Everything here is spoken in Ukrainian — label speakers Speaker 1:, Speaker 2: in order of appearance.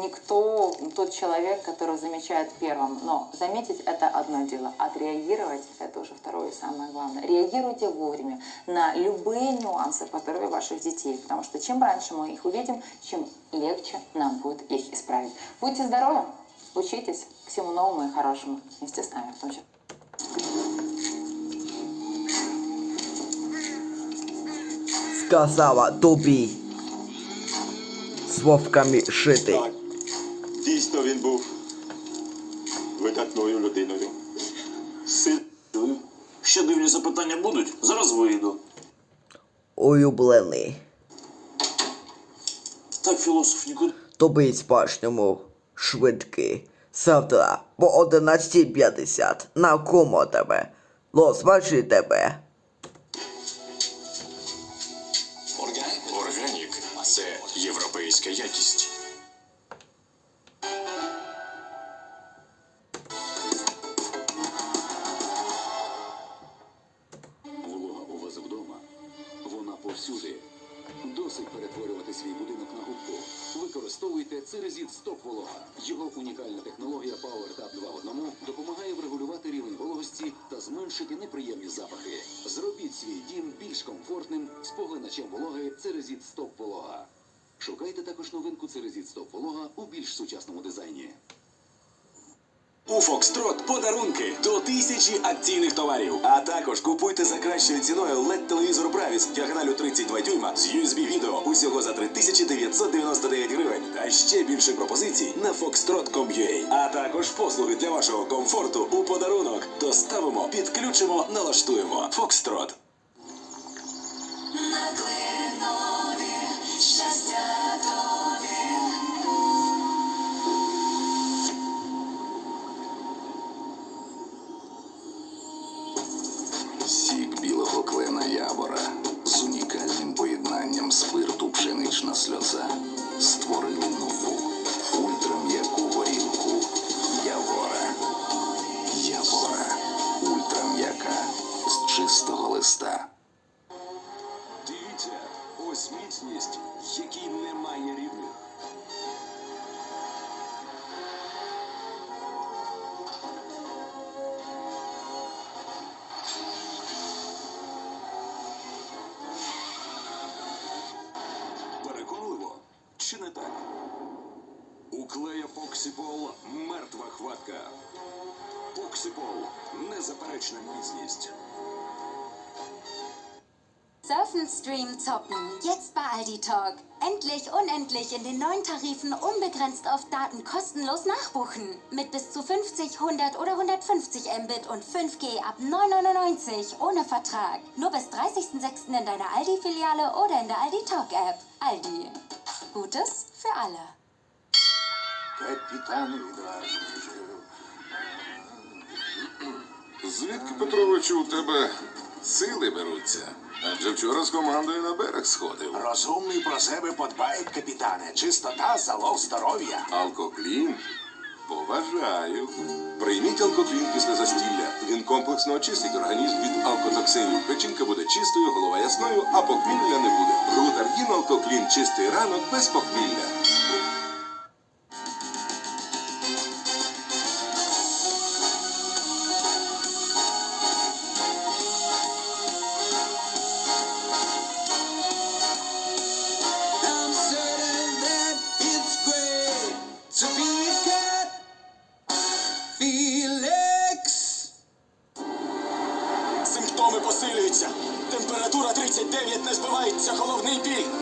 Speaker 1: никто тот человек, который замечает первым. Но заметить это одно дело, отреагировать это уже второе и самое главное. Реагируйте вовремя на любые нюансы по здоровью ваших детей, потому что чем раньше мы их увидим, чем легче нам будет их исправить. Будьте здоровы, учитесь всему новому и хорошему вместе с нами в том числе.
Speaker 2: Сказала вовками шити.
Speaker 3: Так, дійсно він був видатною людиною. Сильною.
Speaker 4: Ще дивні запитання будуть? Зараз вийду.
Speaker 2: Улюблений.
Speaker 4: Так філософ нікуди.
Speaker 2: Тобі справжньому швидкий. Завтра по 11.50 на кому тебе. Розважи тебе.
Speaker 5: Органік це європейська якість.
Speaker 6: Повсюди. Досить перетворювати свій будинок на губку. Використовуйте Церезіт Стоп Волога. Його унікальна технологія PowerTap 2 в одному допомагає врегулювати рівень вологості та зменшити неприємні запахи. Зробіть свій дім більш комфортним з поглиначем вологи Церезіт Стоп Волога. Шукайте також новинку Церезіт Стоп Волога у більш сучасному дизайні.
Speaker 7: У Фокстрот подарунки до тисячі акційних товарів. А також купуйте за кращою ціною led телевізор Bravix діагоналю 32 дюйма з USB відео усього за 3999 гривень. Та ще більше пропозицій на foxtrot.com.ua. А також послуги для вашого комфорту у подарунок. Доставимо, підключимо, налаштуємо. Фокстрот.
Speaker 6: Сік білого клена Явора з унікальним поєднанням спирту пшенична сльоза створили нову ультрам'яку горілку Явора. Явора. Ультрам'яка з чистого листа.
Speaker 3: Дивіться, ось міцність, якій немає рівних. чи не так? У клея Поксіпол мертва хватка. Поксіпол незаперечна міцність.
Speaker 8: Surfen, streamen, zocken. Jetzt bei Aldi Talk. Endlich, unendlich in den neuen Tarifen unbegrenzt auf Daten kostenlos nachbuchen. Mit bis zu 50, 100 oder 150 Mbit und 5G ab 9,99 ohne Vertrag. Nur bis 30.06. in deiner Aldi-Filiale oder in der Aldi Talk App. Aldi. Gutes für alle.
Speaker 3: Капітан.
Speaker 9: Звідки, Петровичу, у тебе сили беруться? Адже вчора з командою на берег сходив.
Speaker 10: Розумний про себе подбає, капітане. Чистота залог здоров'я.
Speaker 9: Алкоклін? Поважаю. Прийміть алкоклін після застілля. Він комплексно очистить організм від алкотоксинів. Печінка буде чистою, голова ясною, а похмілля не буде. Глутаргін алкоклін чистий ранок без похмілля.
Speaker 7: Симптоми посилюються. Температура 39 не збивається, головний біль.